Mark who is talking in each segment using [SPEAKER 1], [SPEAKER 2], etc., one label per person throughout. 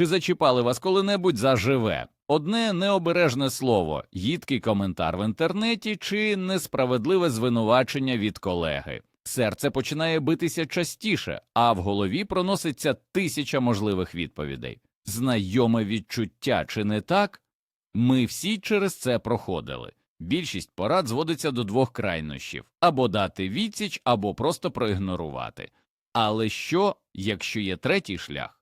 [SPEAKER 1] Чи зачіпали вас коли-небудь за живе? Одне необережне слово, їдкий коментар в інтернеті чи несправедливе звинувачення від колеги. Серце починає битися частіше, а в голові проноситься тисяча можливих відповідей. Знайоме відчуття, чи не так? Ми всі через це проходили. Більшість порад зводиться до двох крайнощів або дати відсіч, або просто проігнорувати. Але що, якщо є третій шлях?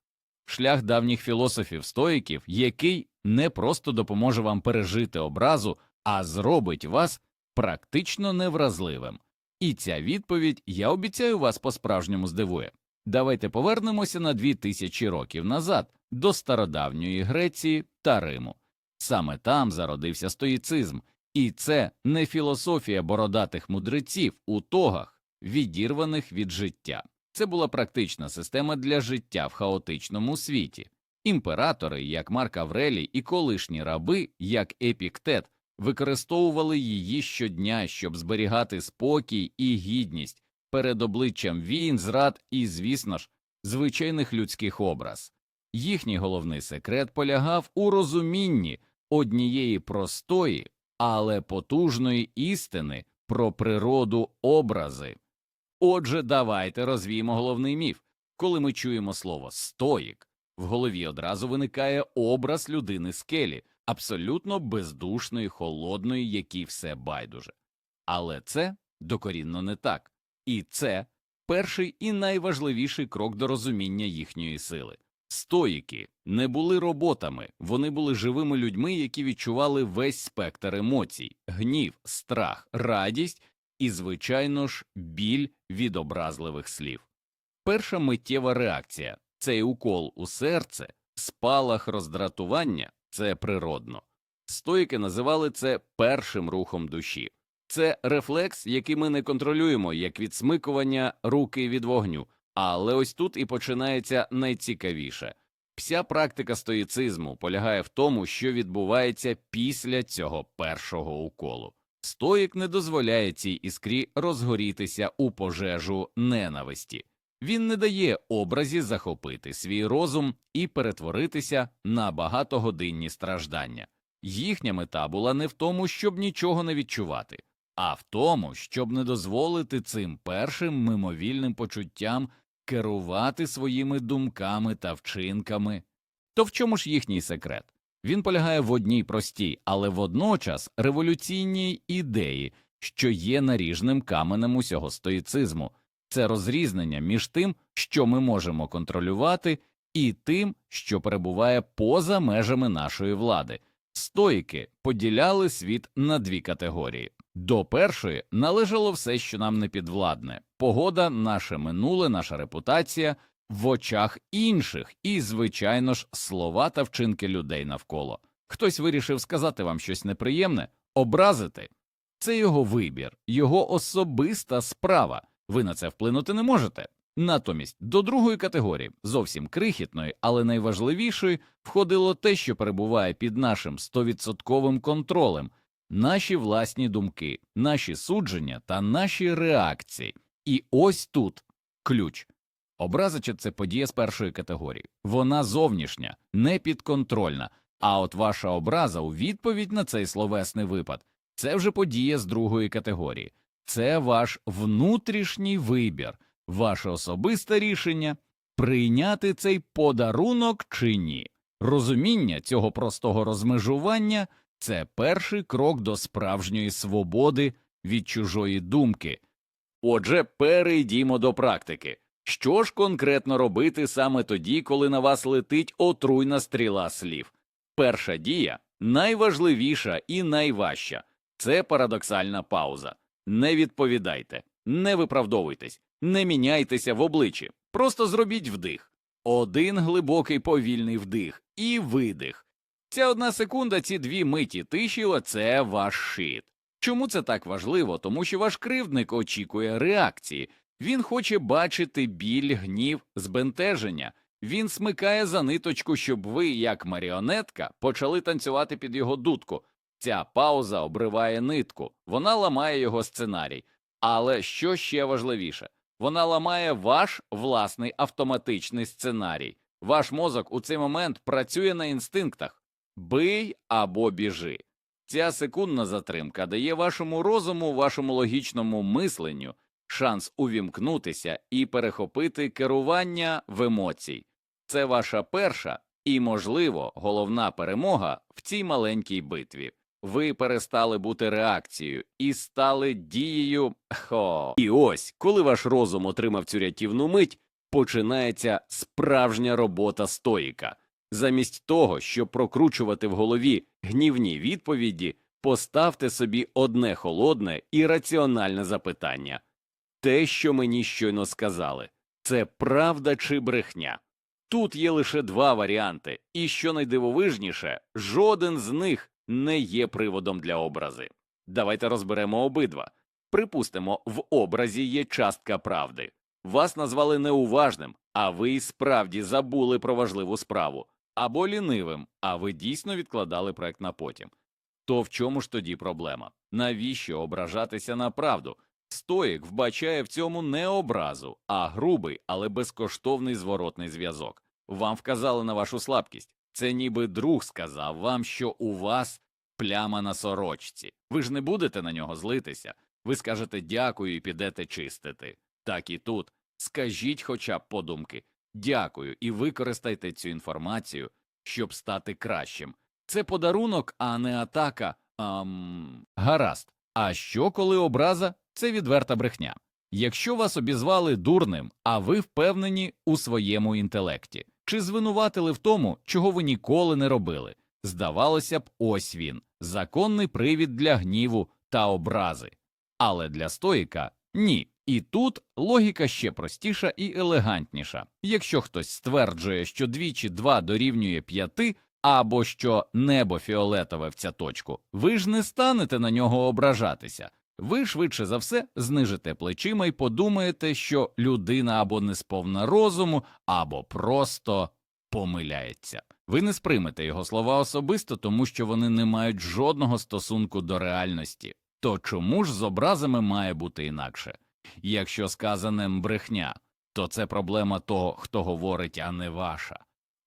[SPEAKER 1] Шлях давніх філософів стоїків, який не просто допоможе вам пережити образу, а зробить вас практично невразливим. І ця відповідь, я обіцяю, вас по-справжньому здивує. Давайте повернемося на дві тисячі років назад до стародавньої Греції та Риму. Саме там зародився стоїцизм, і це не філософія бородатих мудреців у тогах, відірваних від життя. Це була практична система для життя в хаотичному світі. Імператори, як Марк Аврелій, і колишні раби, як Епіктет, використовували її щодня, щоб зберігати спокій і гідність перед обличчям війн, зрад і, звісно ж, звичайних людських образ. Їхній головний секрет полягав у розумінні однієї простої, але потужної істини про природу образи. Отже, давайте розвіємо головний міф. Коли ми чуємо слово стоїк, в голові одразу виникає образ людини скелі, абсолютно бездушної, холодної, якій все байдуже. Але це докорінно не так. І це перший і найважливіший крок до розуміння їхньої сили. Стоїки не були роботами, вони були живими людьми, які відчували весь спектр емоцій гнів, страх, радість і, звичайно ж, біль від образливих слів. Перша миттєва реакція цей укол у серце, спалах роздратування це природно. Стоїки називали це першим рухом душі. Це рефлекс, який ми не контролюємо, як відсмикування руки від вогню. Але ось тут і починається найцікавіше. Вся практика стоїцизму полягає в тому, що відбувається після цього першого уколу. Стоїк не дозволяє цій іскрі розгорітися у пожежу ненависті. Він не дає образі захопити свій розум і перетворитися на багатогодинні страждання. Їхня мета була не в тому, щоб нічого не відчувати, а в тому, щоб не дозволити цим першим мимовільним почуттям керувати своїми думками та вчинками. То в чому ж їхній секрет? Він полягає в одній простій, але водночас революційній ідеї, що є наріжним каменем усього стоїцизму, це розрізнення між тим, що ми можемо контролювати, і тим, що перебуває поза межами нашої влади. Стоїки поділяли світ на дві категорії. До першої належало все, що нам не підвладне погода, наше минуле, наша репутація в очах інших, і, звичайно ж, слова та вчинки людей навколо. Хтось вирішив сказати вам щось неприємне, образити це його вибір, його особиста справа. Ви на це вплинути не можете. Натомість до другої категорії, зовсім крихітної, але найважливішої, входило те, що перебуває під нашим стовідсотковим контролем, наші власні думки, наші судження та наші реакції. І ось тут ключ. Образича це подія з першої категорії. Вона зовнішня, непідконтрольна. А от ваша образа у відповідь на цей словесний випад це вже подія з другої категорії. Це ваш внутрішній вибір, ваше особисте рішення прийняти цей подарунок чи ні. Розуміння цього простого розмежування це перший крок до справжньої свободи від чужої думки. Отже, перейдімо до практики. Що ж конкретно робити саме тоді, коли на вас летить отруйна стріла слів? Перша дія найважливіша і найважча це парадоксальна пауза. Не відповідайте, не виправдовуйтесь, не міняйтеся в обличчі, просто зробіть вдих. Один глибокий повільний вдих і видих. Ця одна секунда, ці дві миті тиші це ваш шит. Чому це так важливо? Тому що ваш кривдник очікує реакції. Він хоче бачити біль, гнів, збентеження. Він смикає за ниточку, щоб ви, як маріонетка, почали танцювати під його дудку. Ця пауза обриває нитку, вона ламає його сценарій. Але що ще важливіше, вона ламає ваш власний автоматичний сценарій. Ваш мозок у цей момент працює на інстинктах бий або біжи. Ця секундна затримка дає вашому розуму, вашому логічному мисленню шанс увімкнутися і перехопити керування в емоцій. Це ваша перша і, можливо, головна перемога в цій маленькій битві. Ви перестали бути реакцією і стали дією. Хо. І ось, коли ваш розум отримав цю рятівну мить, починається справжня робота стоїка. Замість того, щоб прокручувати в голові гнівні відповіді, поставте собі одне холодне і раціональне запитання те, що мені щойно сказали, це правда чи брехня? Тут є лише два варіанти, і що найдивовижніше, жоден з них не є приводом для образи. Давайте розберемо обидва. Припустимо, в образі є частка правди. Вас назвали неуважним, а ви й справді забули про важливу справу, або лінивим, а ви дійсно відкладали проект на потім. То в чому ж тоді проблема? Навіщо ображатися на правду? Стоїк вбачає в цьому не образу, а грубий, але безкоштовний зворотний зв'язок. Вам вказали на вашу слабкість. Це ніби друг сказав вам, що у вас пляма на сорочці. Ви ж не будете на нього злитися. Ви скажете дякую і підете чистити. Так і тут. Скажіть хоча б подумки дякую і використайте цю інформацію, щоб стати кращим. Це подарунок, а не атака. Ам... Гаразд. А що, коли образа це відверта брехня? Якщо вас обізвали дурним, а ви впевнені у своєму інтелекті, чи звинуватили в тому, чого ви ніколи не робили? Здавалося б, ось він законний привід для гніву та образи. Але для стоїка ні. І тут логіка ще простіша і елегантніша. Якщо хтось стверджує, що двічі два дорівнює п'яти, або що небо фіолетове в ця точку, ви ж не станете на нього ображатися. Ви швидше за все знижите плечима і подумаєте, що людина або не сповна розуму, або просто помиляється. Ви не сприймете його слова особисто, тому що вони не мають жодного стосунку до реальності. То чому ж з образами має бути інакше? Якщо сказане брехня, то це проблема того, хто говорить, а не ваша.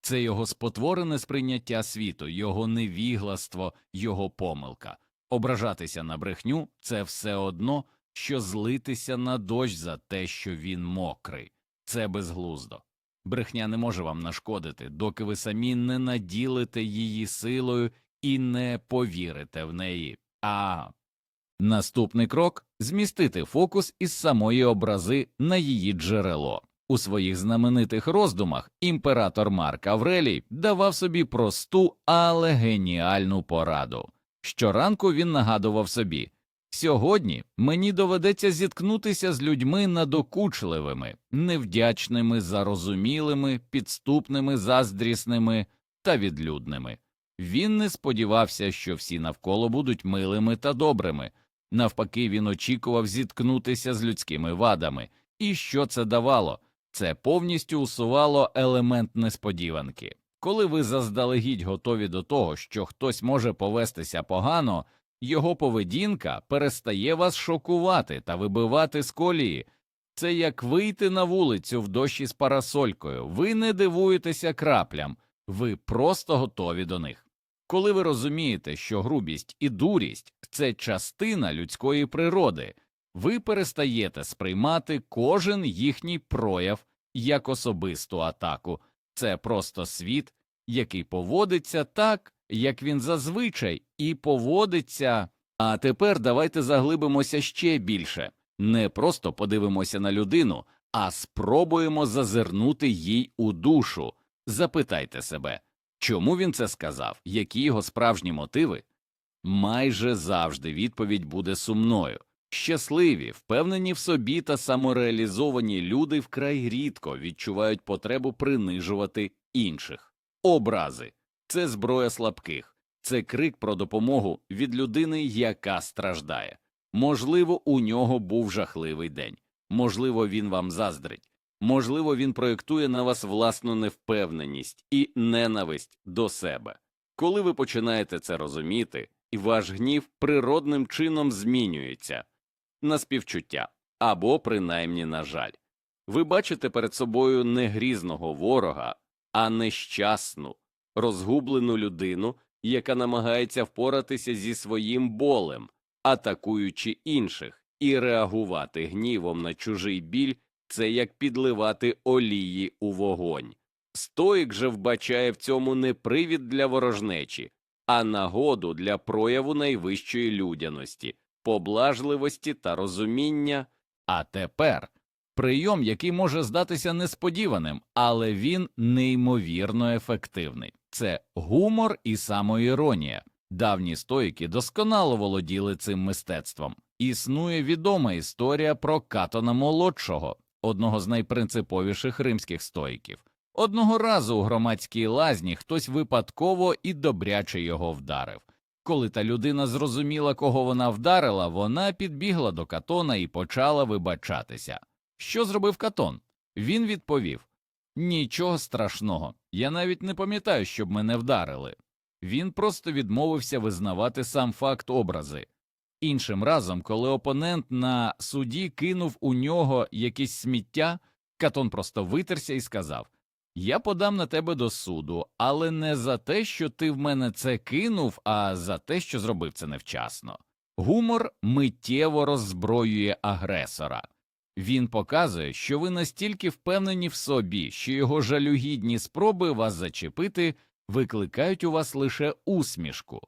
[SPEAKER 1] Це його спотворене сприйняття світу, його невігластво, його помилка. Ображатися на брехню це все одно, що злитися на дощ за те, що він мокрий. Це безглуздо. Брехня не може вам нашкодити, доки ви самі не наділите її силою і не повірите в неї. А наступний крок змістити фокус із самої образи на її джерело. У своїх знаменитих роздумах імператор Марк Аврелій давав собі просту, але геніальну пораду. Щоранку він нагадував собі сьогодні мені доведеться зіткнутися з людьми надокучливими, невдячними, зарозумілими, підступними, заздрісними та відлюдними. Він не сподівався, що всі навколо будуть милими та добрими. Навпаки, він очікував зіткнутися з людськими вадами. І що це давало? Це повністю усувало елемент несподіванки. Коли ви заздалегідь готові до того, що хтось може повестися погано, його поведінка перестає вас шокувати та вибивати з колії. Це як вийти на вулицю в дощі з парасолькою, ви не дивуєтеся краплям, ви просто готові до них. Коли ви розумієте, що грубість і дурість це частина людської природи, ви перестаєте сприймати кожен їхній прояв як особисту атаку. Це просто світ, який поводиться так, як він зазвичай, і поводиться. А тепер давайте заглибимося ще більше. Не просто подивимося на людину, а спробуємо зазирнути їй у душу. Запитайте себе, чому він це сказав, які його справжні мотиви? Майже завжди відповідь буде сумною. Щасливі, впевнені в собі та самореалізовані люди вкрай рідко відчувають потребу принижувати інших. Образи це зброя слабких, це крик про допомогу від людини, яка страждає. Можливо, у нього був жахливий день, можливо, він вам заздрить, можливо, він проєктує на вас власну невпевненість і ненависть до себе. Коли ви починаєте це розуміти, і ваш гнів природним чином змінюється на співчуття або принаймні на жаль. Ви бачите перед собою не грізного ворога,
[SPEAKER 2] а нещасну, розгублену людину, яка намагається впоратися зі своїм болем, атакуючи інших, і реагувати гнівом на чужий біль це як підливати олії у вогонь. Стоїк же вбачає в цьому не привід для ворожнечі, а нагоду для прояву найвищої людяності, поблажливості та розуміння.
[SPEAKER 1] А тепер прийом, який може здатися несподіваним, але він неймовірно ефективний. Це гумор і самоіронія. Давні стоїки досконало володіли цим мистецтвом. Існує відома історія про Катона молодшого, одного з найпринциповіших римських стоїків. Одного разу у громадській лазні хтось випадково і добряче його вдарив. Коли та людина зрозуміла, кого вона вдарила, вона підбігла до Катона і почала вибачатися. Що зробив Катон? Він відповів Нічого страшного, я навіть не пам'ятаю, щоб мене вдарили. Він просто відмовився визнавати сам факт образи. Іншим разом, коли опонент на суді кинув у нього якесь сміття, Катон просто витерся і сказав Я подам на тебе до суду, але не за те, що ти в мене це кинув, а за те, що зробив це невчасно. Гумор миттєво роззброює агресора. Він показує, що ви настільки впевнені в собі, що його жалюгідні спроби вас зачепити викликають у вас лише усмішку.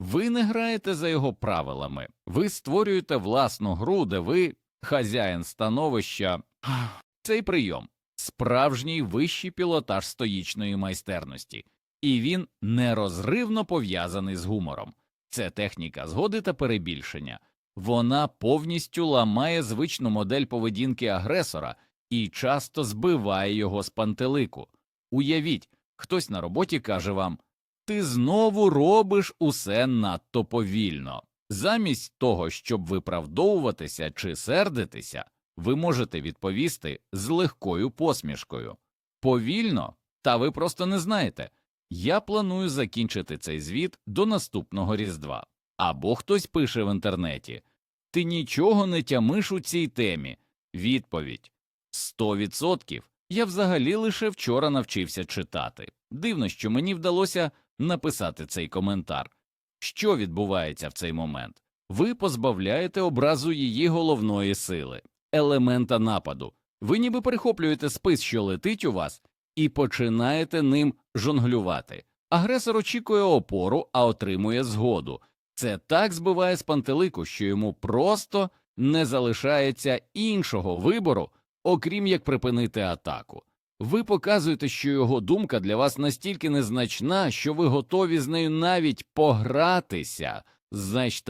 [SPEAKER 1] Ви не граєте за його правилами, ви створюєте власну гру, де ви хазяїн становища. Цей прийом справжній вищий пілотаж стоїчної майстерності, і він нерозривно пов'язаний з гумором. Це техніка згоди та перебільшення. Вона повністю ламає звичну модель поведінки агресора і часто збиває його з пантелику. Уявіть, хтось на роботі каже вам ти знову робиш усе надто повільно. Замість того, щоб виправдовуватися чи сердитися, ви можете відповісти з легкою посмішкою. Повільно, та ви просто не знаєте. Я планую закінчити цей звіт до наступного Різдва. Або хтось пише в інтернеті Ти нічого не тямиш у цій темі. Відповідь Сто відсотків. Я взагалі лише вчора навчився читати. Дивно, що мені вдалося написати цей коментар. Що відбувається в цей момент? Ви позбавляєте образу її головної сили, елемента нападу. Ви ніби перехоплюєте спис, що летить у вас, і починаєте ним жонглювати. Агресор очікує опору, а отримує згоду. Це так збиває з пантелику, що йому просто не залишається іншого вибору, окрім як припинити атаку. Ви показуєте, що його думка для вас настільки незначна, що ви готові з нею навіть погратися. Значить,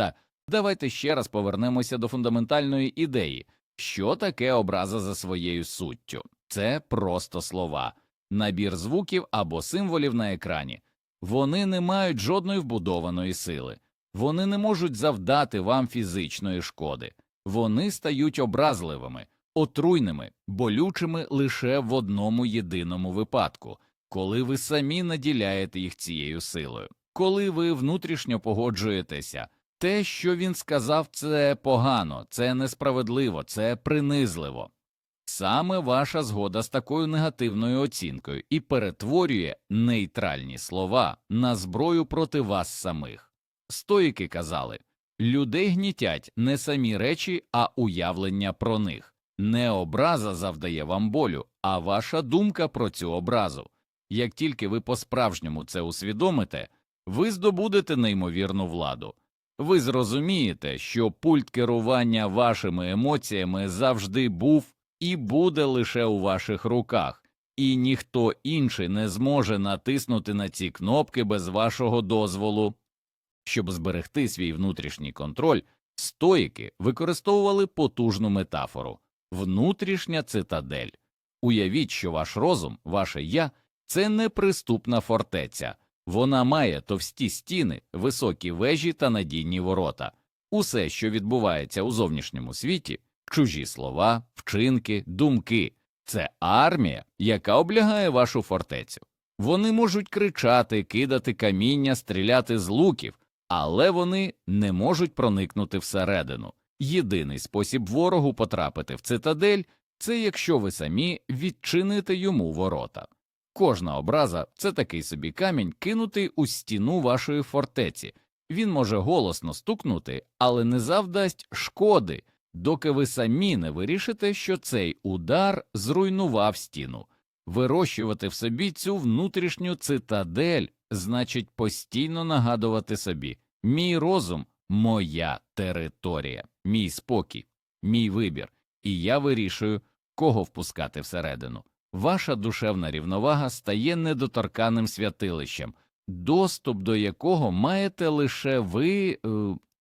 [SPEAKER 1] давайте ще раз повернемося до фундаментальної ідеї, що таке образа за своєю суттю. Це просто слова, набір звуків або символів на екрані. Вони не мають жодної вбудованої сили, вони не можуть завдати вам фізичної шкоди, вони стають образливими отруйними, болючими лише в одному єдиному випадку, коли ви самі наділяєте їх цією силою, коли ви внутрішньо погоджуєтеся. Те, що він сказав, це погано, це несправедливо, це принизливо. Саме ваша згода з такою негативною оцінкою і перетворює нейтральні слова на зброю проти вас самих. Стоїки казали людей гнітять не самі речі, а уявлення про них. Не образа завдає вам болю, а ваша думка про цю образу. Як тільки ви по-справжньому це усвідомите, ви здобудете неймовірну владу. Ви зрозумієте, що пульт керування вашими емоціями завжди був і буде лише у ваших руках, і ніхто інший не зможе натиснути на ці кнопки без вашого дозволу. Щоб зберегти свій внутрішній контроль, стоїки використовували потужну метафору внутрішня цитадель. Уявіть, що ваш розум, ваше я це неприступна фортеця, вона має товсті стіни, високі вежі та надійні ворота. Усе, що відбувається у зовнішньому світі, чужі слова, вчинки, думки це армія, яка облягає вашу фортецю. Вони можуть кричати, кидати каміння, стріляти з луків, але вони не можуть проникнути всередину. Єдиний спосіб ворогу потрапити в цитадель це якщо ви самі відчините йому ворота. Кожна образа це такий собі камінь, кинутий у стіну вашої фортеці. Він може голосно стукнути, але не завдасть шкоди, доки ви самі не вирішите, що цей удар зруйнував стіну. Вирощувати в собі цю внутрішню цитадель значить постійно нагадувати собі мій розум, моя територія, мій спокій, мій вибір, і я вирішую, кого впускати всередину. Ваша душевна рівновага стає недоторканним святилищем, доступ до якого маєте лише ви. е,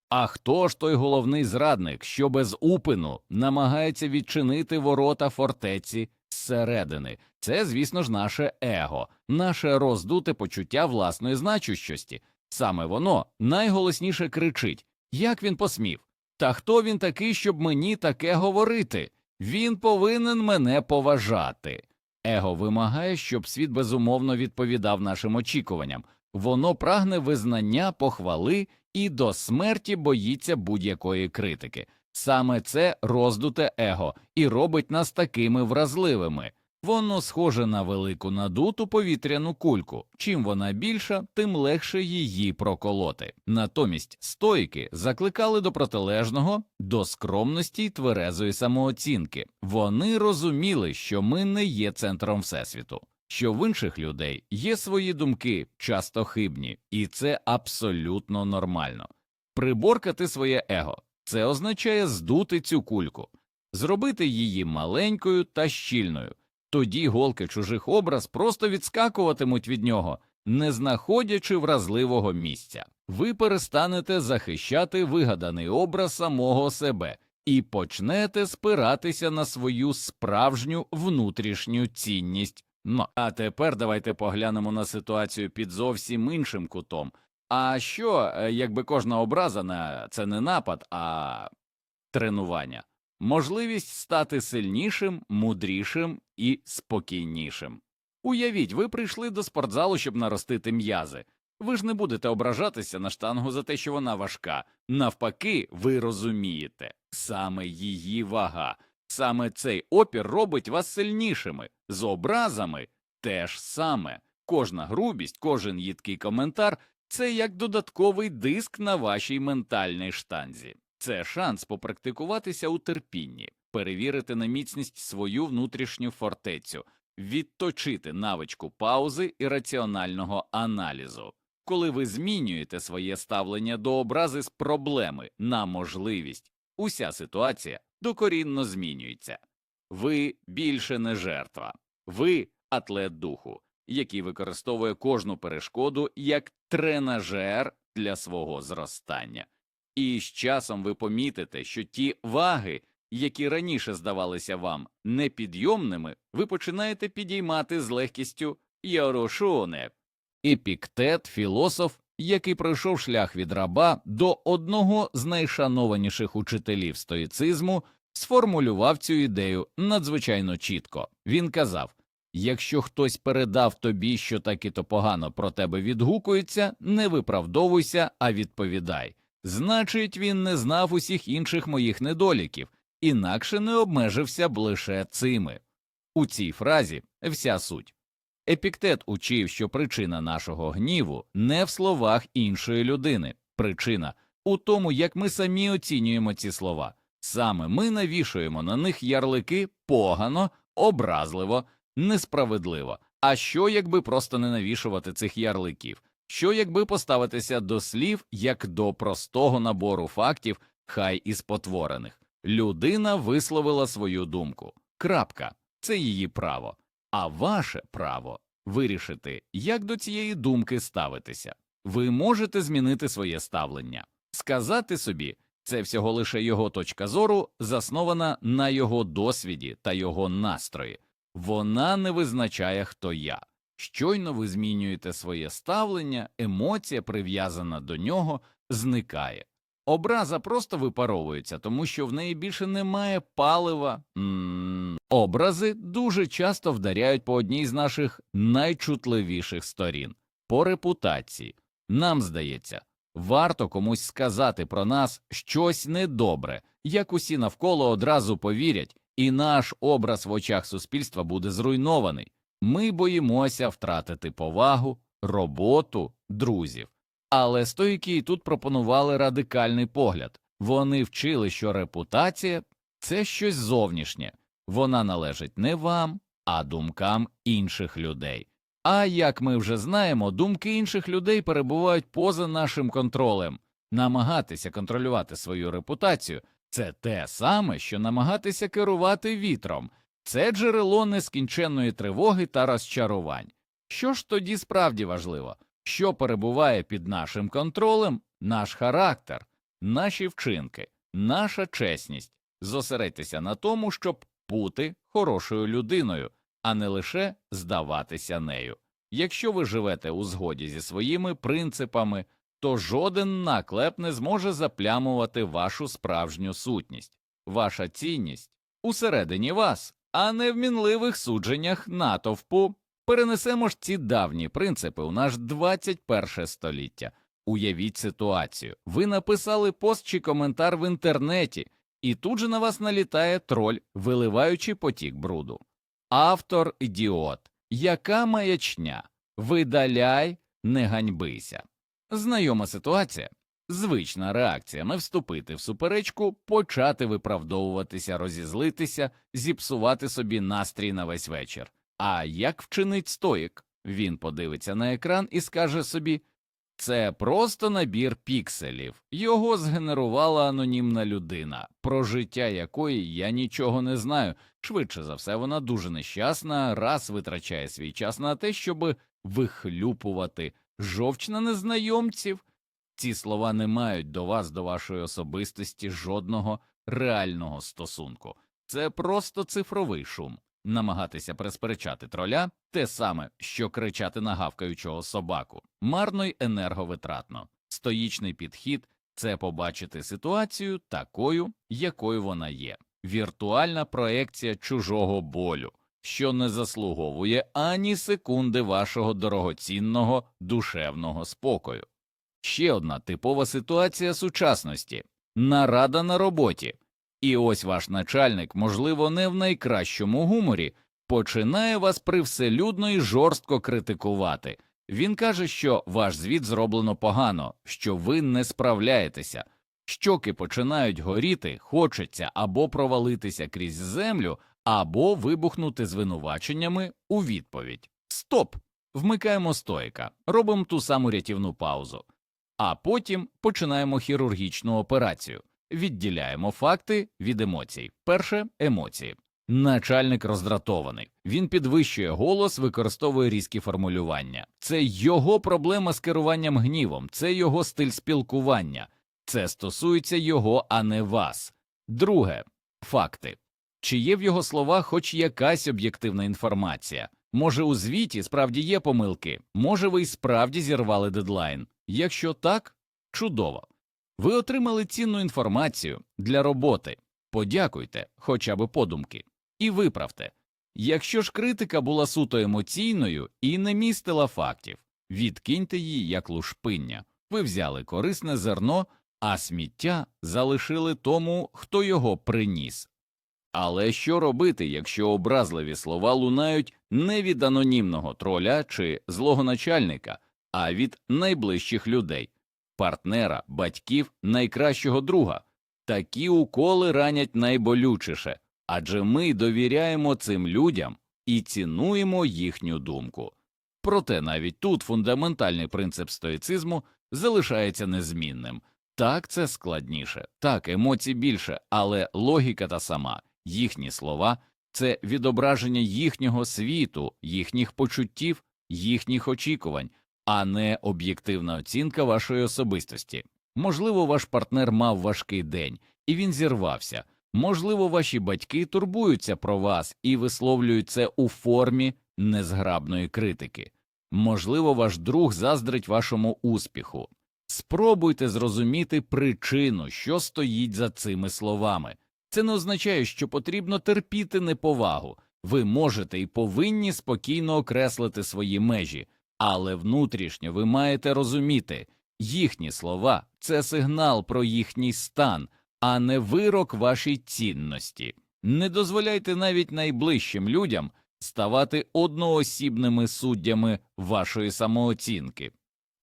[SPEAKER 1] а хто ж той головний зрадник, що без упину намагається відчинити ворота фортеці зсередини? Це, звісно ж, наше его, наше роздуте почуття власної значущості. Саме воно найголосніше кричить як він посмів? Та хто він такий, щоб мені таке говорити? Він повинен мене поважати. Его вимагає, щоб світ безумовно відповідав нашим очікуванням. Воно прагне визнання, похвали і до смерті боїться будь-якої критики. Саме це роздуте его і робить нас такими вразливими. Воно схоже на велику надуту повітряну кульку. Чим вона більша, тим легше її проколоти. Натомість стойки закликали до протилежного, до скромності й тверезої самооцінки. Вони розуміли, що ми не є центром всесвіту, що в інших людей є свої думки, часто хибні, і це абсолютно нормально. Приборкати своє его це означає здути цю кульку, зробити її маленькою та щільною. Тоді голки чужих образ просто відскакуватимуть від нього, не знаходячи вразливого місця. Ви перестанете захищати вигаданий образ самого себе і почнете спиратися на свою справжню внутрішню цінність. Ну, а тепер давайте поглянемо на ситуацію під зовсім іншим кутом. А що, е, якби кожна образа на це не напад, а тренування? Можливість стати сильнішим, мудрішим і спокійнішим. Уявіть, ви прийшли до спортзалу, щоб наростити м'язи. Ви ж не будете ображатися на штангу за те, що вона важка. Навпаки, ви розумієте, саме її вага, саме цей опір робить вас сильнішими, з образами теж саме. Кожна грубість, кожен їдкий коментар це як додатковий диск на вашій ментальній штанзі. Це шанс попрактикуватися у терпінні, перевірити на міцність свою внутрішню фортецю, відточити навичку паузи і раціонального аналізу. Коли ви змінюєте своє ставлення до образи з проблеми на можливість, уся ситуація докорінно змінюється. Ви більше не жертва, ви атлет духу, який використовує кожну перешкоду як тренажер для свого зростання. І з часом ви помітите, що ті ваги, які раніше здавалися вам непідйомними, ви починаєте підіймати з легкістю Ярошоне. Епіктет, філософ, який пройшов шлях від раба до одного з найшанованіших учителів стоїцизму, сформулював цю ідею надзвичайно чітко. Він казав якщо хтось передав тобі, що таки то погано про тебе відгукується, не виправдовуйся, а відповідай. Значить, він не знав усіх інших моїх недоліків, інакше не обмежився б лише цими. У цій фразі вся суть. Епіктет учив, що причина нашого гніву не в словах іншої людини, причина у тому, як ми самі оцінюємо ці слова. Саме ми навішуємо на них ярлики погано, образливо, несправедливо. А що, якби просто не навішувати цих ярликів? Що якби поставитися до слів як до простого набору фактів, хай і спотворених? Людина висловила свою думку. Крапка. Це її право. А ваше право вирішити, як до цієї думки ставитися. Ви можете змінити своє ставлення, сказати собі, це всього лише його точка зору, заснована на його досвіді та його настрої. Вона не визначає, хто я. Щойно ви змінюєте своє ставлення, емоція, прив'язана до нього, зникає. Образа просто випаровується, тому що в неї більше немає палива. М Образи дуже часто вдаряють по одній з наших найчутливіших сторін по репутації. Нам здається, варто комусь сказати про нас щось недобре, як усі навколо одразу повірять, і наш образ в очах суспільства буде зруйнований. Ми боїмося втратити повагу, роботу, друзів. Але стоїки тут пропонували радикальний погляд. Вони вчили, що репутація це щось зовнішнє, вона належить не вам, а думкам інших людей. А як ми вже знаємо, думки інших людей перебувають поза нашим контролем. Намагатися контролювати свою репутацію це те саме, що намагатися керувати вітром, це джерело нескінченної тривоги та розчарувань. Що ж тоді справді важливо? Що перебуває під нашим контролем? Наш характер, наші вчинки, наша чесність. Зосередьтеся на тому, щоб бути хорошою людиною, а не лише здаватися нею. Якщо ви живете у згоді зі своїми принципами, то жоден наклеп не зможе заплямувати вашу справжню сутність. Ваша цінність усередині вас, а не в мінливих судженнях натовпу. Перенесемо ж ці давні принципи у наш 21 століття. Уявіть ситуацію. Ви написали пост чи коментар в інтернеті, і тут же на вас налітає троль, виливаючи потік бруду. Автор ідіот. Яка маячня? Видаляй, не ганьбися. Знайома ситуація. Звична реакція не вступити в суперечку, почати виправдовуватися, розізлитися, зіпсувати собі настрій на весь вечір. А як вчинить стоїк? Він подивиться на екран і скаже собі це просто набір пікселів. Його згенерувала анонімна людина, про життя якої я нічого не знаю. Швидше за все, вона дуже нещасна, раз витрачає свій час на те, щоб вихлюпувати жовч на незнайомців. Ці слова не мають до вас, до вашої особистості жодного реального стосунку. Це просто цифровий шум. Намагатися присперечати троля те саме, що кричати на гавкаючого собаку, марно й енерговитратно. Стоїчний підхід це побачити ситуацію такою, якою вона є, віртуальна проекція чужого болю, що не заслуговує ані секунди вашого дорогоцінного душевного спокою. Ще одна типова ситуація сучасності нарада на роботі. І ось ваш начальник, можливо, не в найкращому гуморі, починає вас привселюдно і жорстко критикувати. Він каже, що ваш звіт зроблено погано, що ви не справляєтеся, щоки починають горіти, хочеться або провалитися крізь землю, або вибухнути звинуваченнями у відповідь. Стоп! Вмикаємо стоїка, робимо ту саму рятівну паузу, а потім починаємо хірургічну операцію. Відділяємо факти від емоцій. Перше емоції. Начальник роздратований. Він підвищує голос, використовує різкі формулювання. Це його проблема з керуванням гнівом, це його стиль спілкування. Це стосується його, а не вас. Друге факти. Чи є в його словах хоч якась об'єктивна інформація? Може, у звіті справді є помилки, може, ви й справді зірвали дедлайн. Якщо так, чудово. Ви отримали цінну інформацію для роботи. Подякуйте, хоча б подумки, і виправте. Якщо ж критика була суто емоційною і не містила фактів, відкиньте її як лушпиння. Ви взяли корисне зерно, а сміття залишили тому, хто його приніс. Але що робити, якщо образливі слова лунають не від анонімного троля чи злого начальника, а від найближчих людей? партнера, батьків, найкращого друга. Такі уколи ранять найболючіше, адже ми довіряємо цим людям і цінуємо їхню думку. Проте навіть тут фундаментальний принцип стоїцизму залишається незмінним. Так, це складніше, так, емоцій більше, але логіка та сама, їхні слова це відображення їхнього світу, їхніх почуттів, їхніх очікувань а не об'єктивна оцінка вашої особистості. Можливо, ваш партнер мав важкий день, і він зірвався. Можливо, ваші батьки турбуються про вас і висловлюють це у формі незграбної критики. Можливо, ваш друг заздрить вашому успіху. Спробуйте зрозуміти причину, що стоїть за цими словами. Це не означає, що потрібно терпіти неповагу. Ви можете і повинні спокійно окреслити свої межі. Але внутрішньо ви маєте розуміти, їхні слова це сигнал про їхній стан, а не вирок вашій цінності. Не дозволяйте навіть найближчим людям ставати одноосібними суддями вашої самооцінки.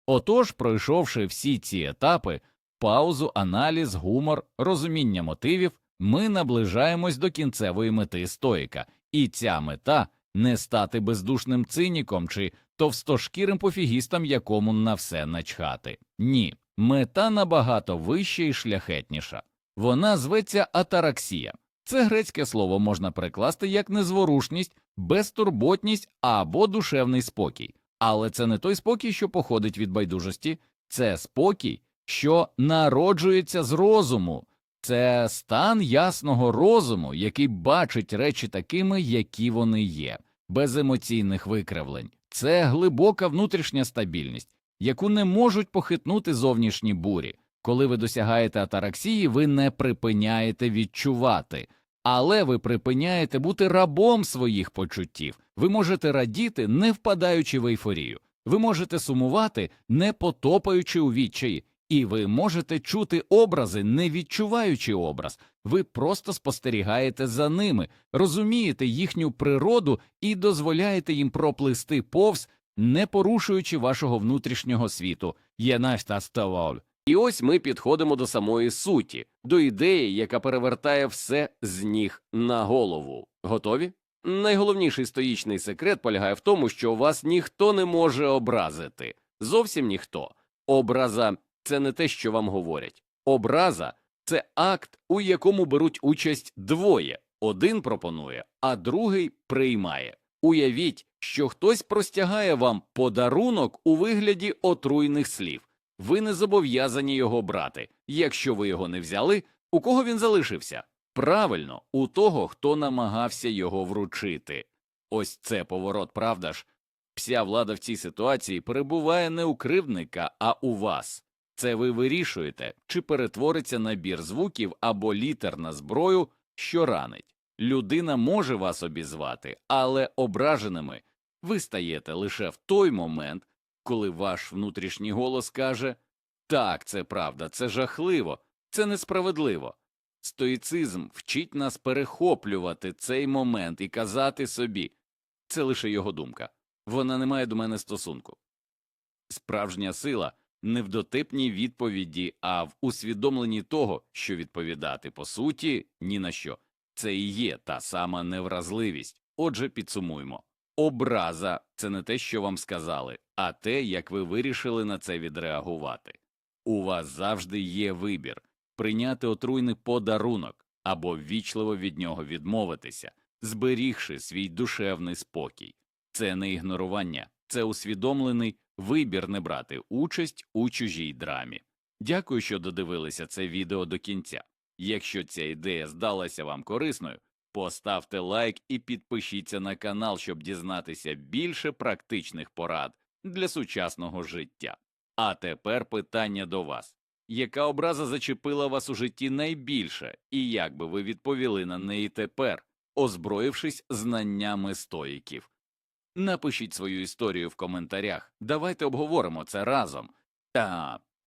[SPEAKER 1] Отож, пройшовши всі ці етапи паузу, аналіз, гумор, розуміння мотивів, ми наближаємось до кінцевої мети стоїка, і ця мета не стати бездушним циніком чи товстошкірим пофігістом, якому на все начхати. Ні, мета набагато вища і шляхетніша. Вона зветься атараксія. Це грецьке слово можна перекласти як незворушність, безтурботність або душевний спокій. Але це не той спокій, що походить від байдужості, це спокій, що народжується з розуму, це стан ясного розуму, який бачить речі такими, які вони є, без емоційних викривлень. Це глибока внутрішня стабільність, яку не можуть похитнути зовнішні бурі. Коли ви досягаєте атараксії, ви не припиняєте відчувати, але ви припиняєте бути рабом своїх почуттів. Ви можете радіти, не впадаючи в ейфорію. Ви можете сумувати, не потопаючи у відчаї, і ви можете чути образи, не відчуваючи образ. Ви просто спостерігаєте за ними, розумієте їхню природу і дозволяєте їм проплисти повз, не порушуючи вашого внутрішнього світу.
[SPEAKER 2] І ось ми підходимо до самої суті, до ідеї, яка перевертає все з ніг на голову. Готові? Найголовніший стоїчний секрет полягає в тому, що вас ніхто не може образити. Зовсім ніхто. Образа це не те, що вам говорять. Образа це акт, у якому беруть участь двоє. Один пропонує, а другий приймає. Уявіть, що хтось простягає вам подарунок у вигляді отруйних слів. Ви не зобов'язані його брати. Якщо ви його не взяли, у кого він залишився? Правильно, у того, хто намагався його вручити. Ось це поворот, правда ж? Вся влада в цій ситуації перебуває не у кривдника, а у вас. Це ви вирішуєте, чи перетвориться набір звуків або літер на зброю, що ранить. Людина може вас обізвати, але ображеними ви стаєте лише в той момент, коли ваш внутрішній голос каже Так, це правда, це жахливо, це несправедливо. Стоїцизм вчить нас перехоплювати цей момент і казати собі це лише його думка, вона не має до мене стосунку. Справжня сила не в дотипній відповіді, а в усвідомленні того, що відповідати по суті ні на що. Це і є та сама невразливість. Отже, підсумуємо. Образа це не те, що вам сказали, а те, як ви вирішили на це відреагувати. У вас завжди є вибір прийняти отруйний подарунок або ввічливо від нього відмовитися, зберігши свій душевний спокій. Це не ігнорування, це усвідомлений вибір не брати участь у чужій драмі. Дякую, що додивилися це відео до кінця. Якщо ця ідея здалася вам корисною, Поставте лайк і підпишіться на канал, щоб дізнатися більше практичних порад для сучасного життя. А тепер питання до вас. Яка образа зачепила вас у житті найбільше, і як би ви відповіли на неї тепер, озброївшись знаннями стоїків? Напишіть свою історію в коментарях, давайте обговоримо це разом. Та